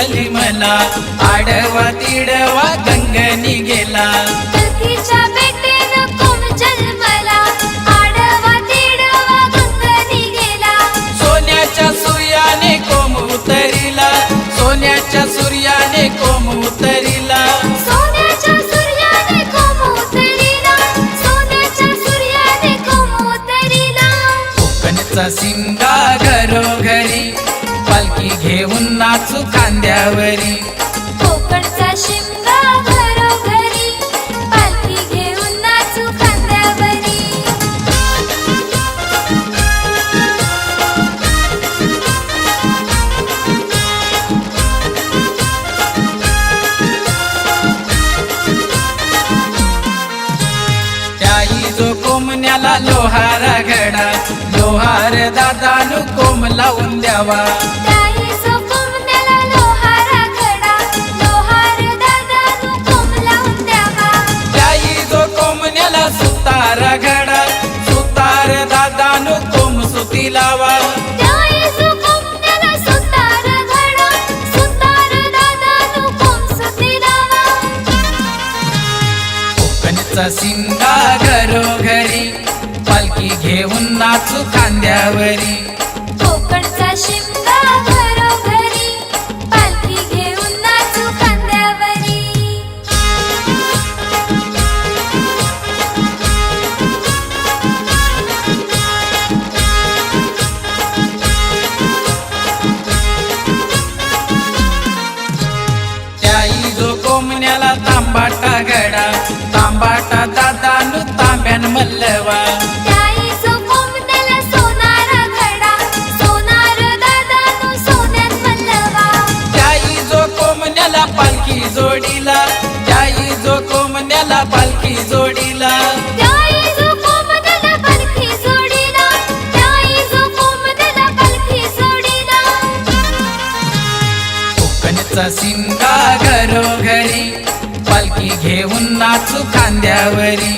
कोमजली मला आडवा तिडवा गंगनी गेला. सोन्याच्या सूर्याने कोम उतरिला सोन्याच्या सूर्याने कोम उतरिला. कोकणचा शिंगा घरोघरी पालखी घेऊन नाचू खांद्यावरी कोकणचा शिमगा घरोघरी पालखी घेऊन नाचू खांद्यावरी. त्याई जो कोमण्याला लोहारा घडा लोहार दादानु कोम लावून द्यावा. कोकणचा घरोघरी पालखी घेऊन नाचू कांद्यावरी कोमण्याला पालखी जोडीला. त्याई जो कोमण्याला पालखी जोडीला. कोकणचा शिंगा घरोघरी पालखी घेऊन नाचू खांद्यावरी.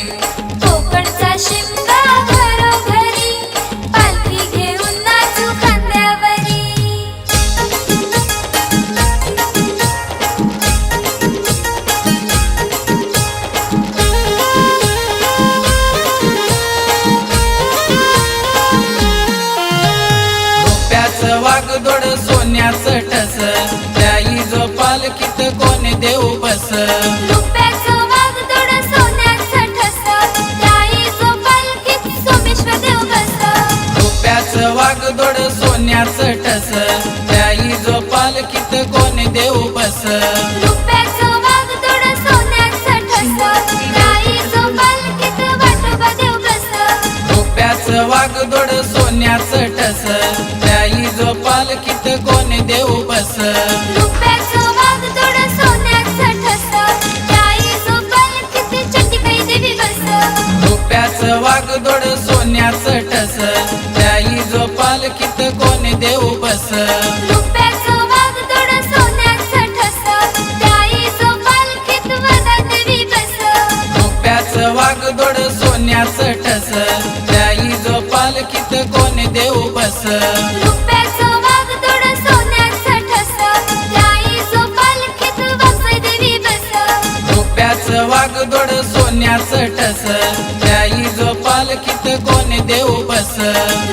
ठस त्याई जो पालखीत कोण देऊ बस. वागदोड सोन्याचं ठस. त्याई जो पालखीत कोण देऊ बस. रुपयाचं वागदोड सोन्याचं ठस. रुपयाचं वागदोड सोन्याचं ठस. त्याई जो पालखीत कोण देऊ बस. वागदोड सोन्याचं ठस. ठस. त्याई जो पालखीत कोण देऊ बस. वागदोड सोन्याचं ठस. listen.